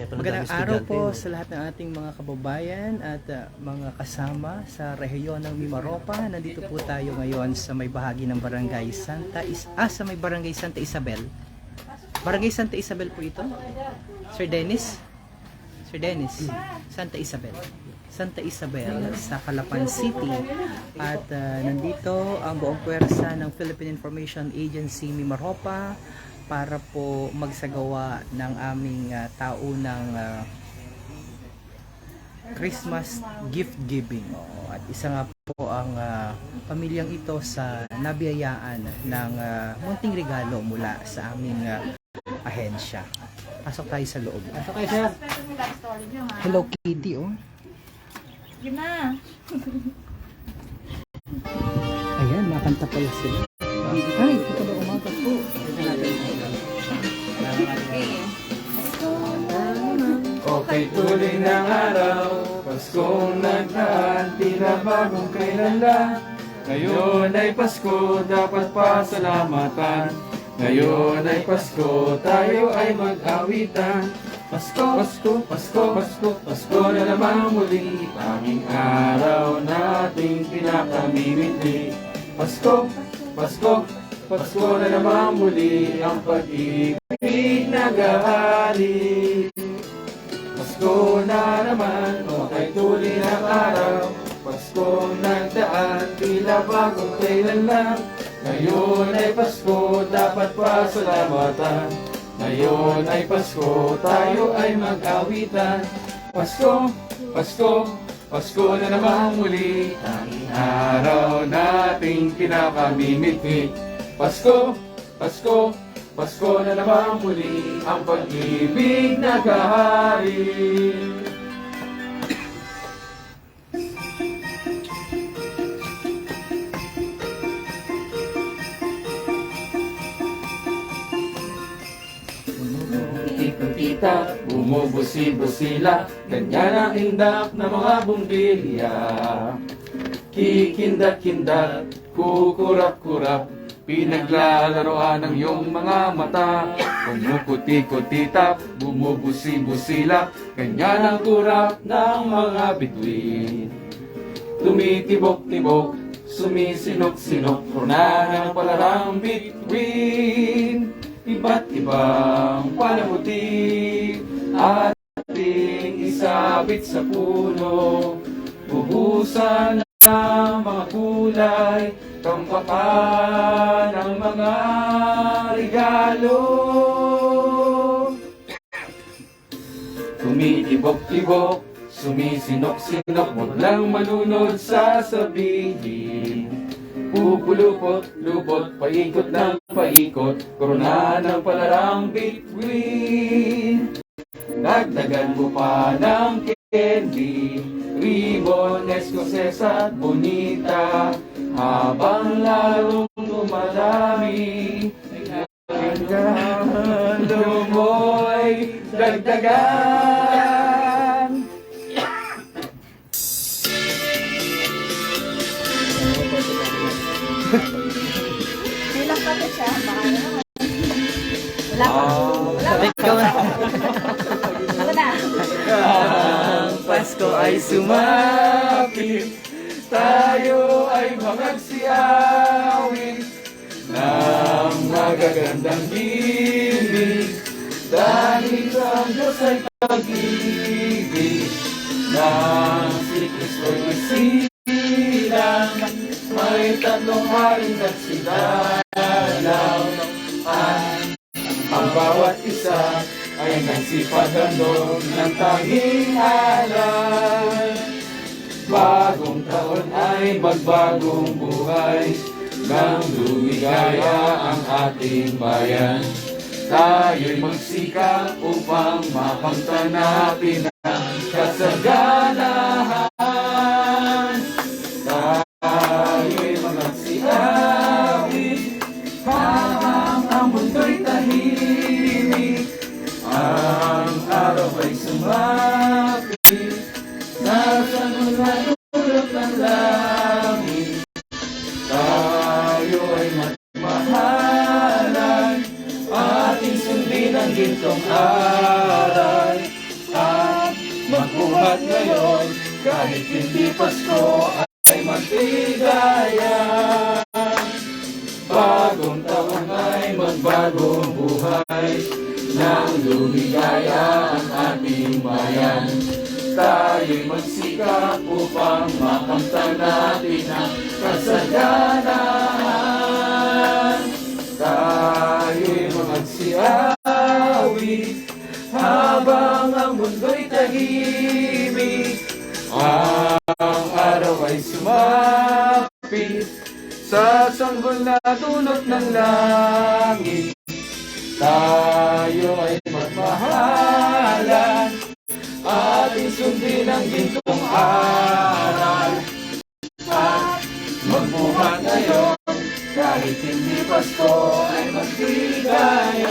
Kaya Magandang araw po sa lahat ng ating mga kababayan at uh, mga kasama sa rehiyon ng Mimaropa. Nandito po tayo ngayon sa may bahagi ng Barangay Santa Is ah, sa may Barangay Santa Isabel. Barangay Santa Isabel po ito? Sir Dennis? Sir Dennis, Santa Isabel. Santa Isabel sa Calapan City at uh, nandito ang buong puwersa ng Philippine Information Agency Mimaropa para po magsagawa ng aming uh, taunang uh, Christmas gift giving. Oo, at isa nga po ang uh, pamilyang ito sa nabiyayaan ng uh, munting regalo mula sa aming uh, ahensya. Pasok tayo sa loob. Pasok kayo, sir. Hello Kitty, oh. Yun na. Ayan, makanta pala sila. Ay, tuloy ng araw Paskong nagdaan Tila bagong kailan lang Ngayon ay Pasko Dapat pasalamatan. Ngayon ay Pasko Tayo ay mag-awitan. Pasko, Pasko, Pasko, Pasko Pasko na naman muli. Tanging araw nating pinakamimiti Pasko, Pasko, Pasko na naman muli Ang pag-ibig nag-ahali Pasko na naman, okay tuloy ng araw. Pasko nagdaan, tila bagong kailan lang Ngayon ay Pasko, dapat pasalamatan. Ngayon ay Pasko, tayo ay mag-awitan. Pasko, Pasko, Pasko na naman muli. Ang araw nating pinakamimiti Pasko, Pasko, Pasko na naman muli ang pag-ibig nagahari. Tita, bumubusi-busila, ganyan ang indak ng mga bumbilya. Kikindat-kindat, kukurap-kurap, Pinaglalaroan ng iyong mga mata. Kumukuti-kutitap, bumubusi-busila. Ganyan ang kurap ng mga bituin. Tumitibok-tibok, sumisinok-sinok Runahan ang palarang bituin. Iba't ibang palamuti Ating isabit sa puno Bubusan ng mga kulay Tampakan ng mga regalo. Tumitibok-tibok, sumisinok-sinok Huwag lang malunod sa sabihin. Pupulupot-lupot, paikot ng paikot Korona ng palarang bituin. Dagdagan mo pa ng candy Ribbon, escocesa at bonita Habang lalong dumadami Regalo mo'y dagdagan Bilang pa siya. Baka naman. Wala pa. Wala pa. Ako na. Ang Pasko ay sumapit Tayo ay magagsiawit Ng magagandang gimmick Dahil ang Diyos ay pag-ibig Nang si Kristo'y isilang May tatlong haring nagsilalang ang bawat isa ay nagsipagandong ng tanging alay. Bagong taon ay magbagong buhay nang lumigaya ang ating bayan. Tayo'y magsikap upang makamtan natin ang kasaganahan. Lumigaya ang ating bayan. Tayo'y magsikap upang makamtan natin ang kasaganahan Tayo'y magsiawi habang ang mundo'y tahimik. Ang araw ay sumapit sa sanggol na dulot ng langit ang gintong aral At magbuhat ngayon kahit hindi Pasko ay magbigayan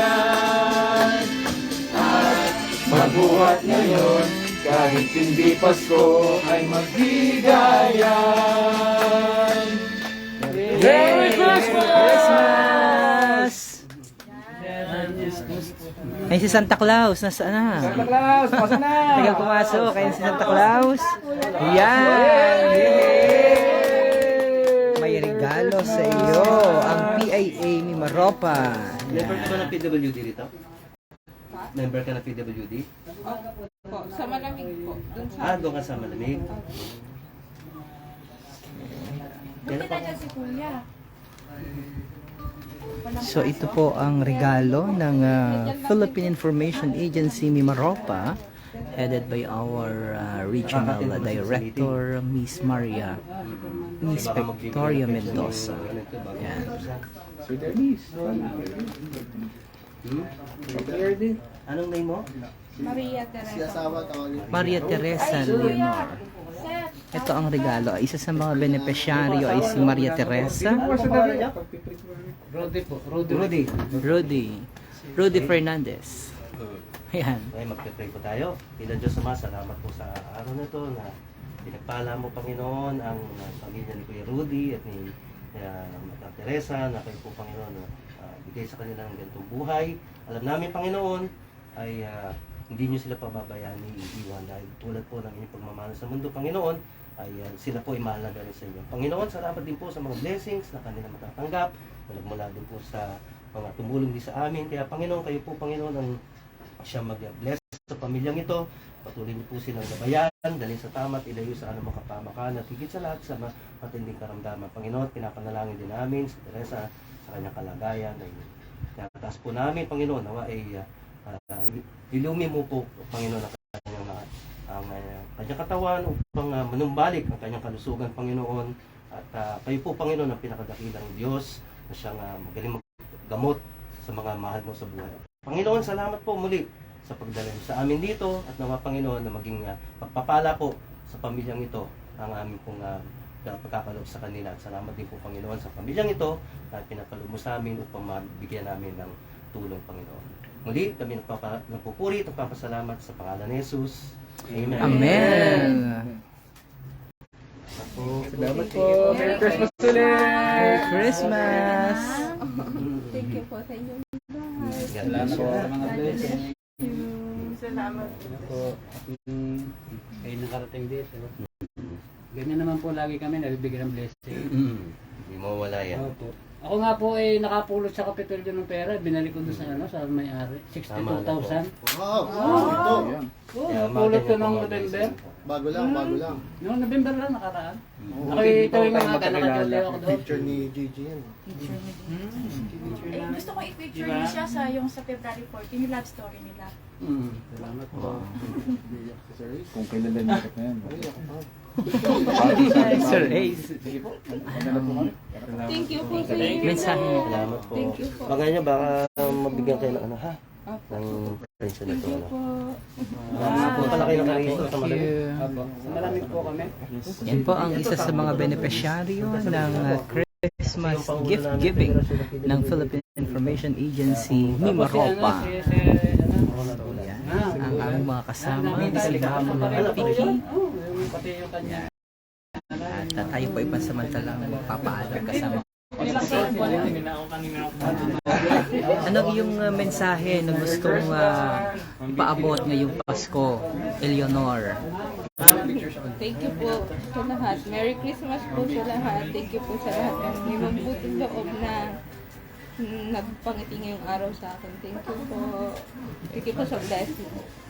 At magbuhat ngayon kahit hindi Pasko ay magbigayan Ay, si Santa Claus, nasaan na? Santa Claus, pasa na! Tagal pumasok, ayun si Santa Claus. Yan! May regalo sa iyo, ang PIA ni Maropa. Member ka ba ng PWD dito? Member ka ng PWD? Po, sa malamig po. Dun sa... Ah, doon ka sa malamig. Kailan pa? si Kuya. So ito po ang regalo ng ah, Philippine Information Agency Mimaropa headed by our ah, regional director Miss Maria Miss Victoria Mendoza. Yan. Sweet Ernest. Hmm? Anong name mo? Maria Teresa. Maria Teresa Leonor. Ito ang regalo. Isa sa mga beneficiaryo ay si Maria Teresa Rudy po, Rudy. Rudy. Rudy. Fernandez. Ayan. Ay, magpe-pray po tayo. Pila Diyos Ama, salamat po sa araw na ito na pinagpala mo, Panginoon, ang pamilya ni Kuya Rudy at ni uh, Mata Teresa na kayo po, Panginoon, na uh, bigay sa kanila ng ganitong buhay. Alam namin, Panginoon, ay uh, hindi nyo sila pababayaan ni iwan dahil tulad po ng inyong pagmamahal sa mundo, Panginoon, ay uh, sila po ay mahalaga rin sa inyo. Panginoon, salamat din po sa mga blessings na kanila matatanggap, mula din po sa mga tumulong din sa amin. Kaya Panginoon, kayo po Panginoon ang siya mag-bless sa pamilyang ito. Patuloy niyo po silang gabayan, dalhin sa tama at ilayo sa anumang kapamakan at higit sa lahat sa ma- matinding karamdaman. Panginoon, pinapanalangin din namin si Teresa sa kanyang kalagayan. Ay, tinataas po namin, Panginoon, nawa ay uh, uh, ilumi mo po, Panginoon, ang kanyang, uh, ang uh, kanyang katawan upang uh, manumbalik ang kanyang kalusugan, Panginoon. At uh, kayo po, Panginoon, ang pinakadakilang Diyos na siyang uh, magaling maggamot sa mga mahal mo sa buhay. Panginoon, salamat po muli sa pagdala sa amin dito at nawa Panginoon na maging uh, pagpapala po sa pamilyang ito ang aming pong uh, pagkakaloob sa kanila. At salamat din po Panginoon sa pamilyang ito na pinapaloob mo sa amin upang mabigyan namin ng tulong Panginoon. Muli kami nagpapa, nagpupuri at nagpapasalamat sa pangalan ni Jesus. Amen. Amen. Salamat po. Merry Christmas ulit. Merry Christmas. Thank you po sa inyo. Salamat po sa mga blessings. Salamat. Po, mm, kayo nakarating dito. Ganyan naman po lagi kami nabibigyan ng blessing. Mm. Hindi mo wala yan. Opo. Ako nga po ay nakapulot sa Kapitolyo ng pera, binalik ko doon sa ano, sa may-ari, 62,000. Wow! Ito. Oo, napulot ko noong November. Bago lang, bago lang. Noong November lang nakaraan. Ako yung tuwing mga ka, nakadalaw ako doon. Picture ni Gigi yan. Eh, gusto ko i-picture Diba? niyo siya sa yung sa February 14, yung love story nila. Mm, salamat po. Kung kailan na yan. Sir Ace. Thank you po sa inyo. Mensahe. Salamat po. Thank you po. Baka nyo, baka mabigyan kayo ng ano ha? Ng pension na Thank ito. you Ano? po. Salamat po pala kayo nakarito sa Thank you. Opo. Malamig po kami. Yan po ang isa sa mga beneficiaryo ng uh, Christmas gift giving ng Philippine Information Agency Mimaropa. Ano, Yan. Ah, Ang aming mga kasama, Ano yung pati yung kanya. At uh, tayo po ay pansamantalang magpapaalam kasama Anong iyong uh, mensahe na gustong uh, ipaabot ngayong Pasko, Eleanor? Thank you po sa lahat. Merry Christmas po sa lahat. Thank you po sa lahat ng may mabuting loob na nagpangiti ngayong araw sa akin. Thank you po. Thank you po sa blessing.